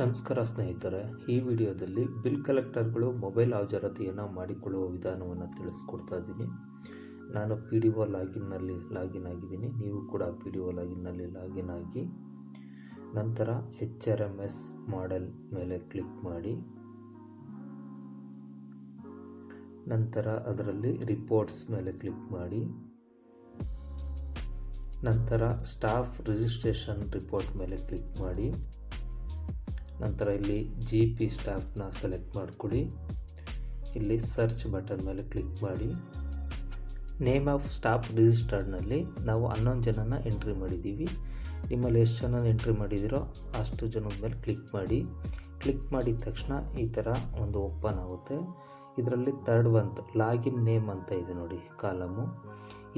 ನಮಸ್ಕಾರ ಸ್ನೇಹಿತರೆ, ಈ ವಿಡಿಯೋದಲ್ಲಿ ಬಿಲ್ ಕಲೆಕ್ಟರ್ಗಳು ಮೊಬೈಲ್ ಹಾಜರಾತಿಯನ್ನು ಮಾಡಿಕೊಳ್ಳುವ ವಿಧಾನವನ್ನು ತಿಳಿಸ್ಕೊಡ್ತಾ ಇದ್ದೀನಿ. ನಾನು ಪಿ ಡಿ ಒ ಲಾಗಿನ್ನಲ್ಲಿ ಲಾಗಿನ್ ಆಗಿದ್ದೀನಿ. ನೀವು ಕೂಡ ಪಿ ಡಿ ಒ ಲಾಗಿನ್ನಲ್ಲಿ ಲಾಗಿನ್ ಆಗಿ, ನಂತರ H R M S model ಮೇಲೆ ಕ್ಲಿಕ್ ಮಾಡಿ, ನಂತರ ಅದರಲ್ಲಿ ರಿಪೋರ್ಟ್ಸ್ ಮೇಲೆ ಕ್ಲಿಕ್ ಮಾಡಿ, ನಂತರ ಸ್ಟಾಫ್ ರಿಜಿಸ್ಟ್ರೇಷನ್ ರಿಪೋರ್ಟ್ ಮೇಲೆ ಕ್ಲಿಕ್ ಮಾಡಿ ನಂತರ ಇಲ್ಲಿ ಜಿ ಪಿ ಸ್ಟಾಫ್ನ ಸೆಲೆಕ್ಟ್ ಮಾಡಿಕೊಡಿ. ಇಲ್ಲಿ ಸರ್ಚ್ ಬಟನ್ ಮೇಲೆ ಕ್ಲಿಕ್ ಮಾಡಿ. ನೇಮ್ ಆಫ್ ಸ್ಟಾಫ್ ರಿಜಿಸ್ಟರ್ಡ್ನಲ್ಲಿ ನಾವು ಹನ್ನೊಂದು ಜನನ ಎಂಟ್ರಿ ಮಾಡಿದ್ದೀವಿ. ನಿಮ್ಮಲ್ಲಿ ಎಷ್ಟು ಜನ ಎಂಟ್ರಿ ಮಾಡಿದ್ದೀರೋ ಅಷ್ಟು ಜನದ ಮೇಲೆ ಕ್ಲಿಕ್ ಮಾಡಿ. ಕ್ಲಿಕ್ ಮಾಡಿದ ತಕ್ಷಣ ಈ ಥರ ಒಂದು ಓಪನ್ ಆಗುತ್ತೆ. ಇದರಲ್ಲಿ ತರ್ಡ್ ಒಂತ್ ಲಾಗಿನ್ ನೇಮ್ ಅಂತ ಇದೆ ನೋಡಿ, ಕಾಲಮು.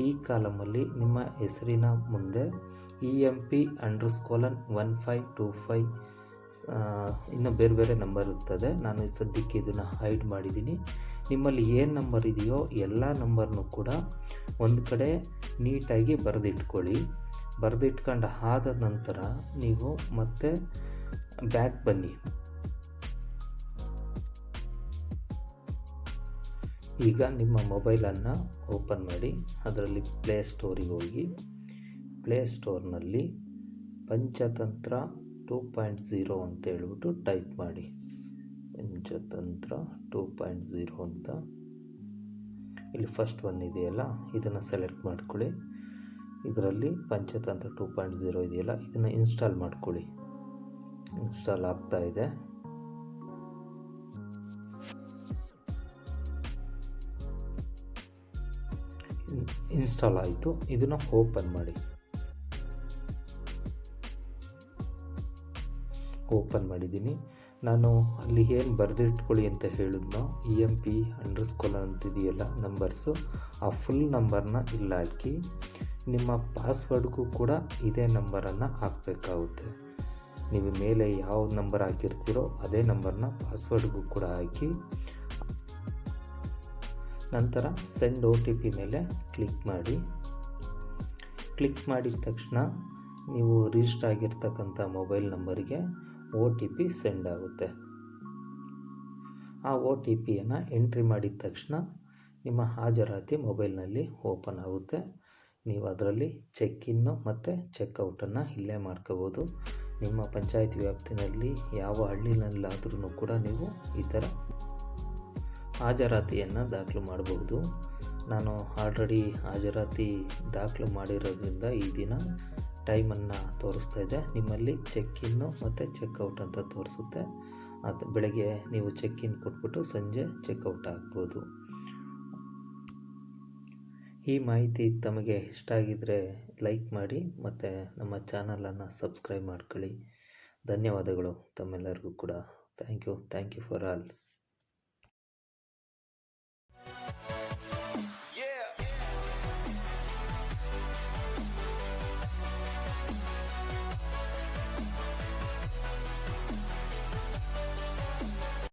ಈ ಕಾಲಮಲ್ಲಿ ನಿಮ್ಮ ಹೆಸರಿನ ಮುಂದೆ E M P underscore one five two five ಇನ್ನು ಬೇರೆ ಬೇರೆ ನಂಬರ್ ಇರ್ತದೆ. ನಾನು ಸದ್ಯಕ್ಕೆ ಇದನ್ನು ಹೈಡ್ ಮಾಡಿದ್ದೀನಿ ನಿಮ್ಮಲ್ಲಿ ಏನು ನಂಬರ್ ಇದೆಯೋ ಎಲ್ಲ ನಂಬರ್ನೂ ಕೂಡ ಒಂದು ಕಡೆ ನೀಟಾಗಿ ಬರೆದಿಟ್ಕೊಳ್ಳಿ. ಬರೆದಿಟ್ಕೊಂಡು ಆದ ನಂತರ ನೀವು ಮತ್ತೆ ಬ್ಯಾಕ್ ಬನ್ನಿ. ಈಗ ನಿಮ್ಮ ಮೊಬೈಲನ್ನು ಓಪನ್ ಮಾಡಿ, ಅದರಲ್ಲಿ ಪ್ಲೇ ಸ್ಟೋರಿಗೆ ಹೋಗಿ. ಪ್ಲೇ ಸ್ಟೋರ್ನಲ್ಲಿ ಪಂಚತಂತ್ರ ಟೂ ಪಾಯಿಂಟ್ ಝೀರೋ ಅಂತ ಹೇಳ್ಬಿಟ್ಟು ಟೈಪ್ ಮಾಡಿ. ಪಂಚತಂತ್ರ ಟೂ ಪಾಯಿಂಟ್ ಝೀರೋ ಅಂತ. ಇಲ್ಲಿ ಫಸ್ಟ್ ಒನ್ ಇದೆಯಲ್ಲ, ಇದನ್ನು ಸೆಲೆಕ್ಟ್ ಮಾಡ್ಕೊಳ್ಳಿ. ಇದರಲ್ಲಿ ಪಂಚತಂತ್ರ ಟೂ ಪಾಯಿಂಟ್ ಝೀರೋ ಇದೆಯಲ್ಲ, ಇದನ್ನು ಇನ್ಸ್ಟಾಲ್ ಮಾಡ್ಕೊಳ್ಳಿ. ಇನ್ಸ್ಟಾಲ್ ಆಗ್ತಾ ಇದೆ. ಇನ್ಸ್ಟಾಲ್ ಆಯಿತು. ಇದನ್ನು ಓಪನ್ ಮಾಡಿ. ಓಪನ್ ಮಾಡಿದ್ದೀನಿ. ನಾನು ಅಲ್ಲಿ ಏನು ಬರೆದಿಟ್ಕೊಳ್ಳಿ ಅಂತ ಹೇಳಿದ್ನೋ ಇ ಎಂ ಪಿ ಅಂಡರ್ ಸ್ಕೋಲ್ ಅಂತಿದೆಯಲ್ಲ ನಂಬರ್ಸು, ಆ ಫುಲ್ ನಂಬರ್ನ ಇಲ್ಲಿ ಹಾಕಿ, ನಿಮ್ಮ ಪಾಸ್ವರ್ಡ್ಗೂ ಕೂಡ ಇದೇ ನಂಬರನ್ನು ಹಾಕಬೇಕಾಗುತ್ತೆ. ನೀವು ಮೇಲೆ ಯಾವ ನಂಬರ್ ಹಾಕಿರ್ತೀರೋ ಅದೇ ನಂಬರ್ನ ಪಾಸ್ವರ್ಡ್ಗೂ ಕೂಡ ಹಾಕಿ, ನಂತರ ಸೆಂಡ್ ಒ ಟಿ ಪಿ ಮೇಲೆ ಕ್ಲಿಕ್ ಮಾಡಿ. ಕ್ಲಿಕ್ ಮಾಡಿದ ತಕ್ಷಣ ನೀವು ರಿಜಿಸ್ಟರ್ ಆಗಿರ್ತಕ್ಕಂಥ ಮೊಬೈಲ್ ನಂಬರಿಗೆ ಒ ಟಿ ಪಿ ಸೆಂಡ್ ಆಗುತ್ತೆ. ಆ ಒ ಟಿ ಪಿಯನ್ನು ಎಂಟ್ರಿ ಮಾಡಿದ ತಕ್ಷಣ ನಿಮ್ಮ ಹಾಜರಾತಿ ಮೊಬೈಲ್ನಲ್ಲಿ ಓಪನ್ ಆಗುತ್ತೆ. ನೀವು ಅದರಲ್ಲಿ ಚೆಕ್ ಇನ್ನು ಮತ್ತು ಚೆಕ್ಔಟನ್ನು ಇಲ್ಲೇ ಮಾಡ್ಕೋಬೋದು. ನಿಮ್ಮ ಪಂಚಾಯತ್ ವ್ಯಾಪ್ತಿನಲ್ಲಿ ಯಾವ ಹಳ್ಳಿನಲ್ಲಾದ್ರೂ ಕೂಡ ನೀವು ಈ ಥರ ಹಾಜರಾತಿಯನ್ನು ದಾಖಲು ಮಾಡಬಹುದು ನಾನು ಆಲ್ರೆಡಿ ಹಾಜರಾತಿ ದಾಖಲು ಮಾಡಿರೋದ್ರಿಂದ ಈ ದಿನ ಟೈಮನ್ನು ತೋರಿಸ್ತಾ ಇದೆ. ನಿಮ್ಮಲ್ಲಿ ಚೆಕ್ ಇನ್ನು ಮತ್ತು ಚೆಕ್ಔಟ್ ಅಂತ ತೋರಿಸುತ್ತೆ. ಅದು ಬೆಳಗ್ಗೆ ನೀವು ಚೆಕ್ ಇನ್ ಕೊಟ್ಬಿಟ್ಟು ಸಂಜೆ ಚೆಕ್ಔಟ್ ಆಗ್ಬೋದು. ಈ ಮಾಹಿತಿ ತಮಗೆ ಇಷ್ಟ ಆಗಿದ್ದರೆ ಲೈಕ್ ಮಾಡಿ ಮತ್ತು ನಮ್ಮ ಚಾನಲನ್ನು ಸಬ್ಸ್ಕ್ರೈಬ್ ಮಾಡ್ಕೊಳ್ಳಿ. ಧನ್ಯವಾದಗಳು ತಮ್ಮೆಲ್ಲರಿಗೂ ಕೂಡ. Thank you thank you for all